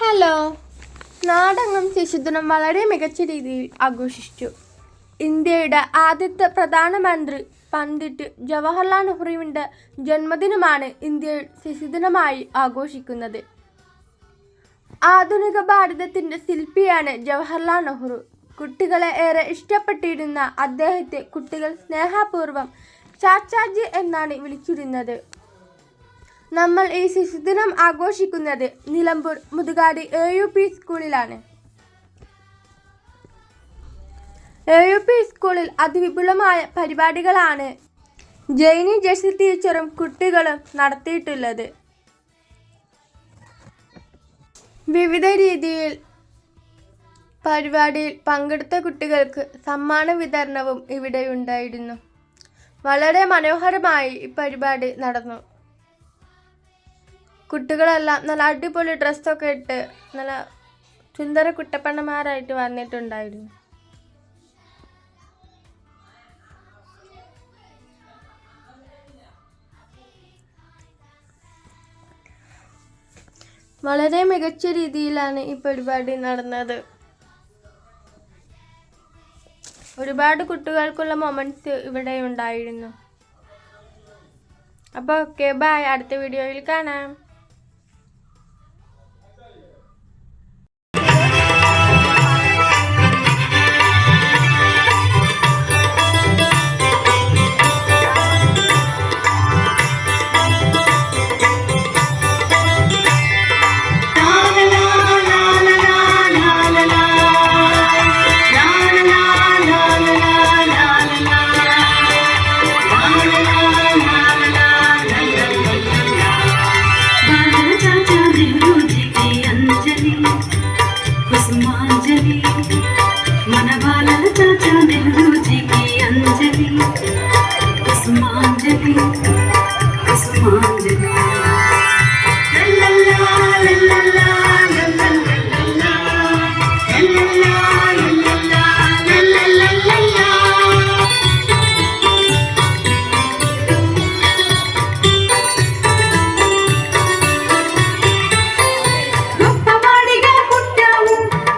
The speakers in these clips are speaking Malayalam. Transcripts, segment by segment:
ഹലോ. നാടകം ശിശുദിനം വളരെ മികച്ച രീതിയിൽ ആഘോഷിച്ചു. ഇന്ത്യയുടെ ആദ്യത്തെ പ്രധാനമന്ത്രി പണ്ഡിറ്റ് ജവഹർലാൽ നെഹ്റുവിന്റെ ജന്മദിനമാണ് ഇന്ത്യയിൽ ശിശുദിനമായി ആഘോഷിക്കുന്നത്. ആധുനിക ഭാരതത്തിന്റെ ശില്പിയാണ് ജവഹർലാൽ നെഹ്റു. കുട്ടികളെ ഏറെ ഇഷ്ടപ്പെട്ടിരുന്ന അദ്ദേഹത്തെ കുട്ടികൾ സ്നേഹപൂർവം ചാച്ചാജി എന്നാണ് വിളിച്ചിരുന്നത്. നമ്മൾ ഈ ശിശുദിനം ആഘോഷിക്കുന്നത് Nilambur Muthukad A U P സ്കൂളിലാണ്. എ യു പി സ്കൂളിൽ അതിവിപുലമായ പരിപാടികളാണ് ജൈനി ജെസി ടീച്ചറും കുട്ടികളും നടത്തിയിട്ടുള്ളത്. വിവിധ രീതിയിൽ പരിപാടിയിൽ പങ്കെടുത്ത കുട്ടികൾക്ക് സമ്മാന വിതരണവും ഇവിടെ ഉണ്ടായിരുന്നു. വളരെ മനോഹരമായി ഈ പരിപാടി നടന്നു. കുട്ടികളെല്ലാം നല്ല അടിപൊളി ഡ്രസ്സൊക്കെ ഇട്ട് നല്ല സുന്ദര കുട്ടപ്പണ്ണന്മാരായിട്ട് വന്നിട്ടുണ്ടായിരുന്നു. വളരെ മികച്ച രീതിയിലാണ് ഈ പരിപാടി നടന്നത്. ഒരുപാട് കുട്ടികൾക്കുള്ള മൊമെന്റ്സ് ഇവിടെ ഉണ്ടായിരുന്നു. അപ്പോൾ ഓക്കെ ബായ് അടുത്ത വീഡിയോയിൽ കാണാം. మన బాలల చాచా నెహ్రూజీకి అంజలి కుసుమాంజలి కుసుమాంజలి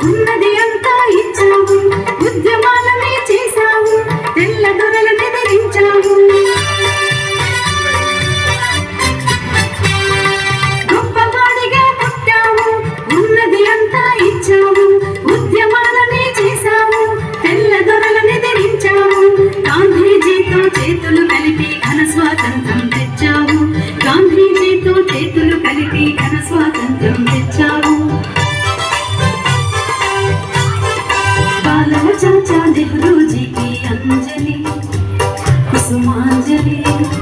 ఉన్నది Do Demais! one